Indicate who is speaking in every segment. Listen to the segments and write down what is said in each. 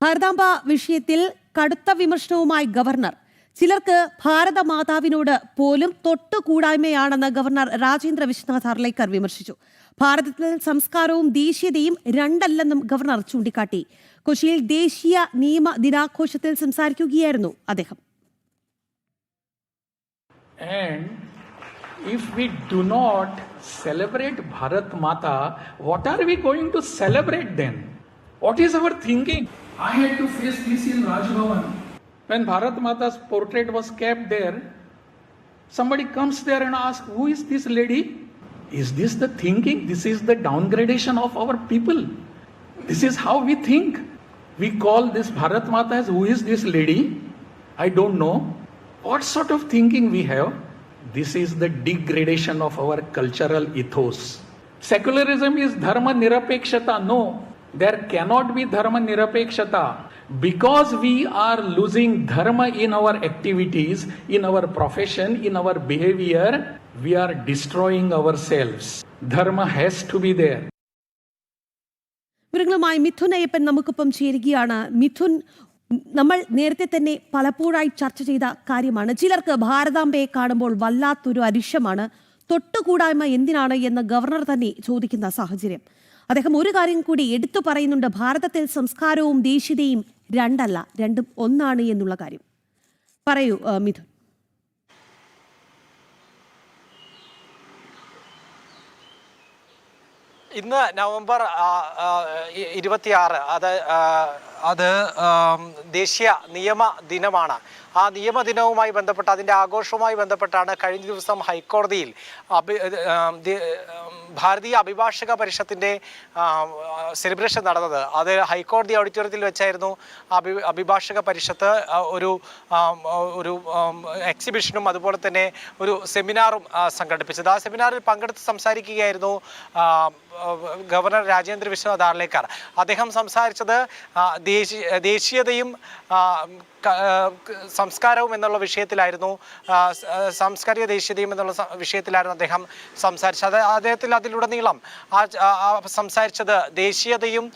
Speaker 1: ഭാരതാംബ വിഷയത്തിൽ കടുത്ത വിമർശനവുമായി ഗവർണർ ചിലർക്ക് ഭാരതമാതാവിനോട് പോലും തൊട്ടുകൂടായ്മയാണെന്ന് ഗവർണർ രാജേന്ദ്ര വിശ്വനാഥ് അർലേക്കർ വിമർശിച്ചു ഭാരതത്തിൽ സംസ്കാരവും ദേശീയതയും രണ്ടല്ലെന്നും ഗവർണർ ചൂണ്ടിക്കാട്ടി കൊച്ചിയിൽ ദേശീയ നിയമ ദിനാഘോഷത്തിൽ സംസാരിക്കുകയായിരുന്നു അദ്ദേഹം
Speaker 2: if we do not celebrate Bharat Mata, what are we going to celebrate then? What is our thinking? I had to face this in Raj Bhavan. When Bharat Mata's portrait was kept there, somebody comes there and asks, Who is this lady? Is this the thinking? This is the downgradation of our people. This is how we think. We call this Bharat Mata as who is this lady? I don't know. What sort of thinking we have? This is the degradation of our cultural ethos. Secularism is dharma nirapekshata. No, there cannot be dharma nirapekshata. Because we are losing dharma in our activities, in our profession, in our behavior, we are destroying ourselves. Dharma has to be there.
Speaker 1: വിവരങ്ങളുമായി മിഥുൻ അയ്യപ്പൻ നമുക്കൊപ്പം ചേരുകയാണ് മിഥുൻ നമ്മൾ നേരത്തെ തന്നെ പലപ്പോഴായി ചർച്ച ചെയ്ത കാര്യമാണ് ചിലർക്ക് ഭാരതാംബയെ കാണുമ്പോൾ വല്ലാത്തൊരു അരിശമാണ് തൊട്ടുകൂടായ്മ എന്തിനാണ് എന്ന് ഗവർണർ തന്നെ ചോദിക്കുന്ന സാഹചര്യം അദ്ദേഹം ഒരു കാര്യം കൂടി എടുത്തു പറയുന്നുണ്ട്. ഭാരതത്തിൽ സംസ്കാരവും ദേശീയതയും രണ്ടല്ല രണ്ടും ഒന്നാണ് എന്നുള്ള കാര്യം. പറയൂ മിഥുൻ.
Speaker 3: ഇന്ന് നവംബർ ഇരുപത്തിയാറ് അത് അത് ദേശീയ നിയമ ദിനമാണ്. ആ നിയമ ദിനവുമായി ബന്ധപ്പെട്ട് അതിന്റെ ആഘോഷവുമായി ബന്ധപ്പെട്ടാണ് കഴിഞ്ഞ ദിവസം ഹൈക്കോടതിയിൽ അഭി ഭാരതീയ അഭിഭാഷക പരിഷത്തിന്റെ സെലിബ്രേഷൻ നടന്നത്. അത് ഹൈക്കോടതി ഓഡിറ്റോറിയത്തിൽ വെച്ചായിരുന്നു അഭി അഭിഭാഷക പരിഷത്ത് ഒരു ഒരു എക്സിബിഷനും അതുപോലെ തന്നെ ഒരു സെമിനാറും സംഘടിപ്പിച്ചത്. ആ സെമിനാറിൽ പങ്കെടുത്ത് സംസാരിക്കുകയായിരുന്നു ഗവർണർ രാജേന്ദ്ര വിശ്വനാഥ് അദ്ദേഹം സംസാരിച്ചത് ദേശീയ ദേശീയതയും സംസ്കാരവും എന്നുള്ള വിഷയത്തിലായിരുന്നു സാംസ്കാരിക ദേശീയതയും എന്നുള്ള വിഷയത്തിലായിരുന്നു അദ്ദേഹം സംസാരിച്ചത്. അദ്ദേഹത്തിൽ അതിലുടനീളം ആ സംസാരിച്ചത് ദേശീയതയും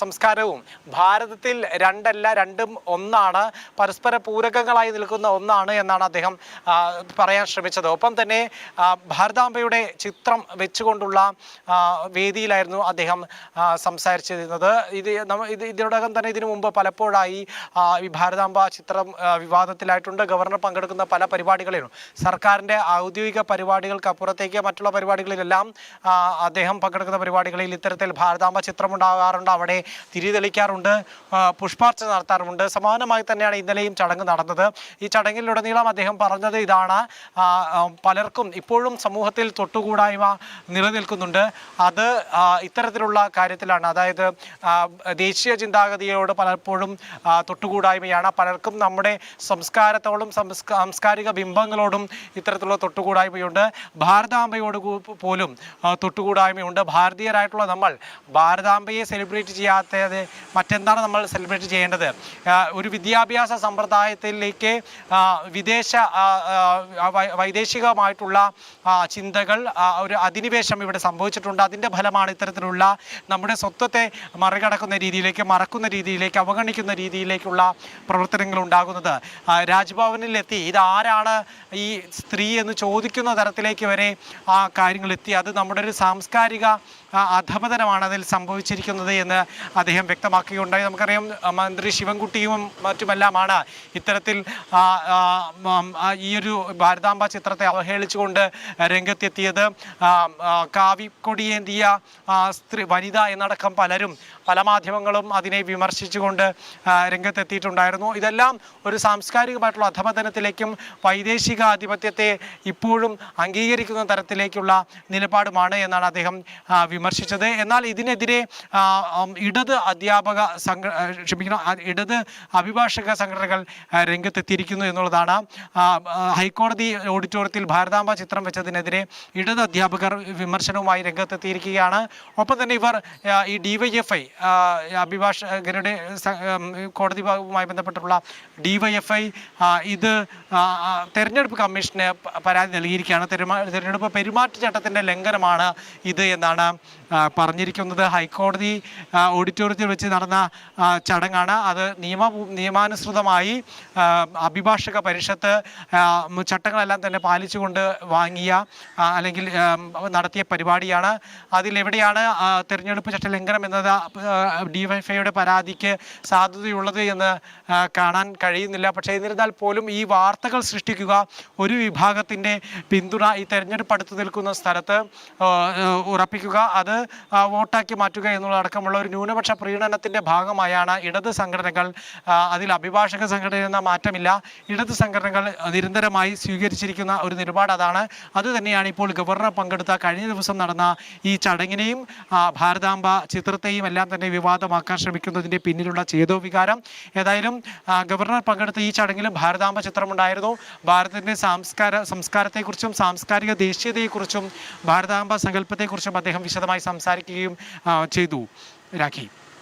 Speaker 3: സംസ്കാരവും. ഭാരതത്തിൽ രണ്ടല്ല രണ്ടും ഒന്നാണ്. പരസ്പര പൂരകങ്ങളായി നിൽക്കുന്ന ഒന്നാണ് എന്നാണ് അദ്ദേഹം പറയാൻ ശ്രമിച്ചത്. ഒപ്പം തന്നെ ഭാരതാംബയുടെ ചിത്രം വെച്ചുകൊണ്ടുള്ള വേദിയിലായിരുന്നു അദ്ദേഹം സംസാരിച്ചിരുന്നത്. ഇത് ഇതിനോടകം തന്നെ ഇതിനു മുമ്പ് പലപ്പോഴായി ഈ ഭാരതാംബ ചിത്രം ആ, വിവാദത്തിലായിട്ടുണ്ട്. ഗവർണർ പങ്കെടുക്കുന്ന പല പരിപാടികളിലും. സർക്കാരിന്റെ ഔദ്യോഗിക പരിപാടികൾക്ക് അപ്പുറത്തേക്ക് മറ്റുള്ള പരിപാടികളിലെല്ലാം അദ്ദേഹം പങ്കെടുക്കുന്ന പരിപാടികളിൽ ഇത്തരത്തിൽ ഭാരതാംബ ചിത്രം ഉണ്ടാകാറുണ്ട് അവിടെ തിരിതെളിക്കാറുണ്ട്. പുഷ്പാർച്ച നടത്താറുമുണ്ട്. സമാനമായി തന്നെയാണ് ഇന്നലെയും ചടങ്ങ് നടന്നത്. ഈ ചടങ്ങിലുടനീളം അദ്ദേഹം പറഞ്ഞത് ഇതാണ്. പലർക്കും ഇപ്പോഴും സമൂഹത്തിൽ തൊട്ടുകൂടായ്മ നിലനിൽക്കുന്നുണ്ട്. അത് ഇത്തരത്തിലുള്ള കാര്യത്തിലാണ്. അതായത് ദേശീയ ചിന്താഗതിയോട് പലപ്പോഴും തൊട്ടുകൂടായ്മയാണ്. പലർക്കും നമ്മുടെ സംസ്കാരത്തോടും സംസ്ക- സാംസ്കാരിക ബിംബങ്ങളോടും ഇത്തരത്തിലുള്ള തൊട്ടുകൂടായ്മയുണ്ട്. ഭാരതാംബയോട് പോലും തൊട്ടുകൂടായ്മയുണ്ട്. ഭാരതീയരായിട്ടുള്ള നമ്മൾ ഭാരതാംബയെ സെലിബ്രേറ്റ് ചെയ്യാത്തത് മറ്റെന്താണ് നമ്മൾ സെലിബ്രേറ്റ് ചെയ്യേണ്ടത്? ഒരു വിദ്യാഭ്യാസ സമ്പ്രദായത്തിലേക്ക് വിദേശ വൈദേശികമായിട്ടുള്ള ചിന്തകൾ ഒരു അധിനിവേശം ഇവിടെ സംഭവിച്ചിട്ടുണ്ട്. അതിന്റെ ഫലമാണ് ഇത്തരത്തിലുള്ള നമ്മുടെ സ്വത്വത്തെ മറികടക്കുന്ന രീതിയിലേക്ക് മറക്കുന്ന രീതിയിലേക്ക് അവഗണിക്കുന്ന രീതിയിലേക്കുള്ള പ്രവർത്തനങ്ങൾ ഉണ്ടാകുന്നത്. രാജ്ഭവനിലെത്തി. ഇതാരാണ് ഈ സ്ത്രീ എന്ന് ചോദിക്കുന്ന തരത്തിലേക്ക് വരെ ആ കാര്യങ്ങളെത്തി. അത് നമ്മുടെ ഒരു സാംസ്കാരിക അധപതനമാണ് അതിൽ സംഭവിച്ചിരിക്കുന്നത് എന്ന് അദ്ദേഹം വ്യക്തമാക്കുകയുണ്ടായി നമുക്കറിയാം മന്ത്രി ശിവൻകുട്ടിയും മറ്റുമെല്ലാമാണ് ഇത്തരത്തിൽ ഈ ഒരു ഭാരതാംബ ചിത്രത്തെ അവഹേളിച്ചുകൊണ്ട് രംഗത്തെത്തിയത്. കാവിക്കൊടിയേന്തിയ സ്ത്രീ വനിത എന്നടക്കം പലരും പല മാധ്യമങ്ങളും അതിനെ വിമർശിച്ചുകൊണ്ട് രംഗത്തെത്തിയിട്ടുണ്ടായിരുന്നു. ഇതെല്ലാം ഒരു സാംസ്കാരികമായിട്ടുള്ള അധമതനത്തിലേക്കും വൈദേശിക ആധിപത്യത്തെ ഇപ്പോഴും അംഗീകരിക്കുന്ന തരത്തിലേക്കുള്ള നിലപാടുമാണ് എന്നാണ് അദ്ദേഹം വിമർശിച്ചത്. എന്നാൽ ഇതിനെതിരെ ഇടത് അധ്യാപക സംഘ ക്ഷമിക്കണം ഇടത് അഭിഭാഷക സംഘടനകൾ രംഗത്തെത്തിയിരിക്കുന്നു എന്നുള്ളതാണ്. ഹൈക്കോടതി ഓഡിറ്റോറിയത്തിൽ ഭാരതാംബ ചിത്രം വെച്ചതിനെതിരെ ഇടത് അധ്യാപകർ വിമർശനവുമായി രംഗത്തെത്തിയിരിക്കുകയാണ്. ഒപ്പം തന്നെ ഇവർ ഈ ഡിവൈഎഫ്ഐ അഭിഭാഷകരുടെ ഐ അഭിഭാഷകരുടെ കോടതി ഭാഗവുമായി ബന്ധപ്പെട്ടുള്ള ഡിവൈഎഫ്ഐ ഇത് ആ, ആ, തെരഞ്ഞെടുപ്പ് കമ്മീഷന് പരാതി നൽകിയിരിക്കുകയാണ്. തെരഞ്ഞെടുപ്പ് പെരുമാറ്റച്ചട്ടത്തിന്റെ ലംഘനമാണ് ഇത് എന്നാണ് പറഞ്ഞിരിക്കുന്നത്. ഹൈക്കോടതി ഓഡിറ്റോറിയത്തിൽ വെച്ച് നടന്ന ചടങ്ങാണ്. അത് നിയമ നിയമാനുസൃതമായി അഭിഭാഷക പരിഷത്ത് ചട്ടങ്ങളെല്ലാം തന്നെ പാലിച്ചുകൊണ്ട് വാങ്ങിയ അല്ലെങ്കിൽ നടത്തിയ പരിപാടിയാണ്. അതിലെവിടെയാണ് തെരഞ്ഞെടുപ്പ് ചട്ട ലംഘനം എന്നത് ഡിവൈഫൈയുടെ പരാതിക്ക് സാധ്യതയുള്ളത് എന്ന് കാണാൻ കഴിയുന്നില്ല. പക്ഷേ എന്നിരുന്നാൽ പോലും ഈ വാർത്തകൾ സൃഷ്ടിക്കുക ഒരു വിഭാഗത്തിന്റെ പിന്തുണ ഈ തെരഞ്ഞെടുപ്പ് അടുത്ത് നിൽക്കുന്ന സ്ഥലത്ത് ഉറപ്പിക്കുക അത് വോട്ടാക്കി മാറ്റുക എന്നുള്ളതടക്കമുള്ള ഒരു ന്യൂനപക്ഷ പ്രീണനത്തിന്റെ ഭാഗമായാണ് ഇടത് സംഘടനകൾ അതിൽ അഭിഭാഷക സംഘടന എന്ന മാറ്റമില്ല. ഇടത് സംഘടനകൾ നിരന്തരമായി സ്വീകരിച്ചിരിക്കുന്ന ഒരു നിലപാട് അതാണ്. അതുതന്നെയാണ് ഇപ്പോൾ ഗവർണർ പങ്കെടുത്ത കഴിഞ്ഞ ദിവസം നടന്ന ഈ ചടങ്ങിനെയും ഭാരതാംബ ചിത്രത്തെയും എല്ലാം തന്നെ വിവാദമാക്കാൻ ശ്രമിക്കുന്നതിന്റെ പിന്നിലുള്ള ചേതോവികാരം ഏതായാലും ഗവർണർ പങ്കെടുത്ത ഈ ചടങ്ങിലും ഭാരതാംബ ചിത്രമുണ്ടായിരുന്നു. ഭാരതത്തിന്റെ സംസ്കാര സംസ്കാരത്തെക്കുറിച്ചും സാംസ്കാരിക ദേശീയതയെക്കുറിച്ചും ഭാരതാംബ സങ്കല്പത്തെക്കുറിച്ചും അദ്ദേഹം വിശദമായി സംസാരിക്കുകയും ചെയ്തു. രാഖി.